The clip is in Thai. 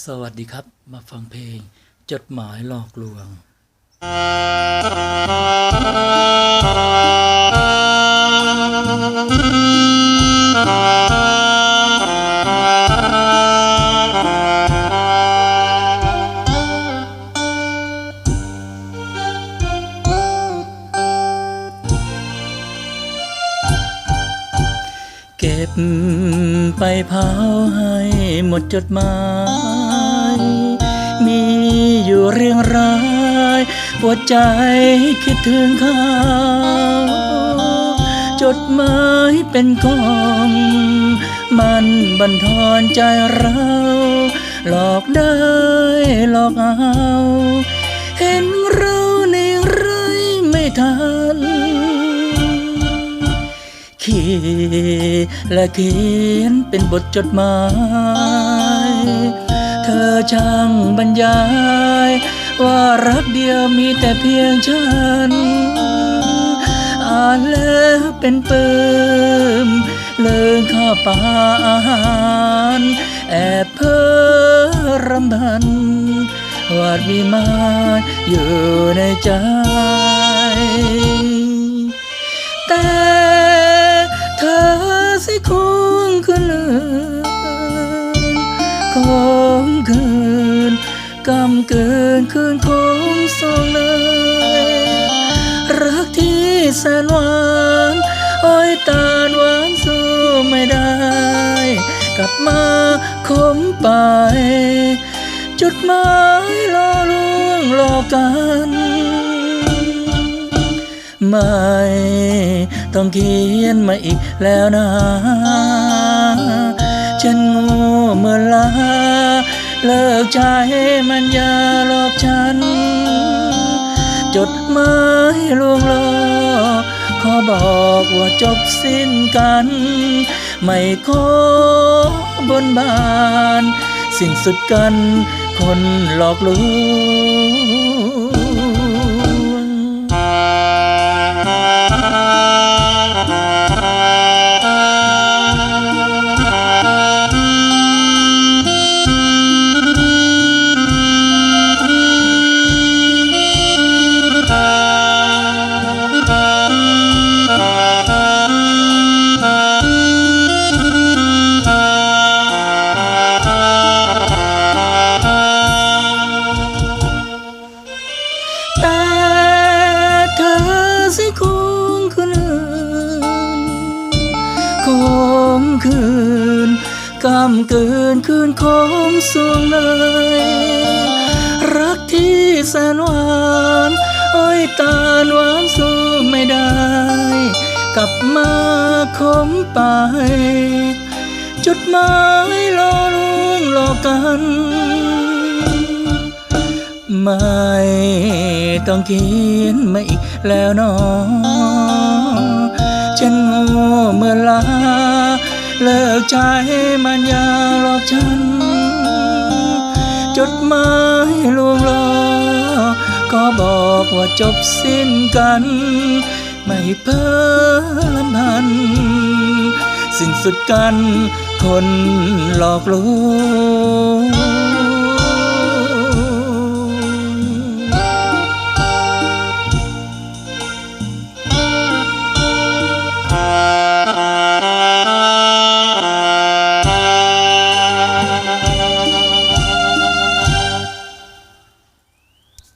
สวัสดีครับ มาฟังเพลง จดหมายหลอกลวง เก็บไปเผาให้หมดจดหมาย เรื่องร้ายปวดใจคิดถึงเขาจดหมายเป็นกอง มันบันทอนใจเรา หลอกได้หลอกเอา เห็นเราในไรไม่ทันเขียนและเขียนเป็นบทจดหมาย ช่างบรรยาย ว่ารักเดียวมีแต่เพียงฉัน อ่านแล้วเป็นปืมเลิงข้าปาอาหารแอบเพ้อรำพันวาดวิมานอยู่ในใจ แต่เธอสิคงคืนค กำเกินคืนของสองเลย รักที่แสนหวานอ้อยตาหวานสู้ไม่ได้ กลับมาคมไป จุดหมายรอลวงรอกัน ไม่ต้องเขียนมาอีกแล้วนะ ฉันโง่เมื่อลา เลิกใจมันอย่าหลอกฉัน จดหมายลวงลอขอบอกว่าจบสิ้นกัน ไม่ขอบนบาน สิ้นสุดกันคนหลอกลวง คงคืนกำเกินคืนของสวงเลย รักที่แสนหวานอ้อยตาหวานสู้ไม่ได้ กลับมาคมไป จุดหมายรอลวงรอกัน ไม่ต้องเขียนมาอีกแล้วเนอง เมื่อลา เลิกใจมันยาหลอกฉัน จดหมายลวงลอก็บอกว่าจบสิ้นกัน ไม่เพ้อลำพัน สิ้นสุดกันคนหลอกลวง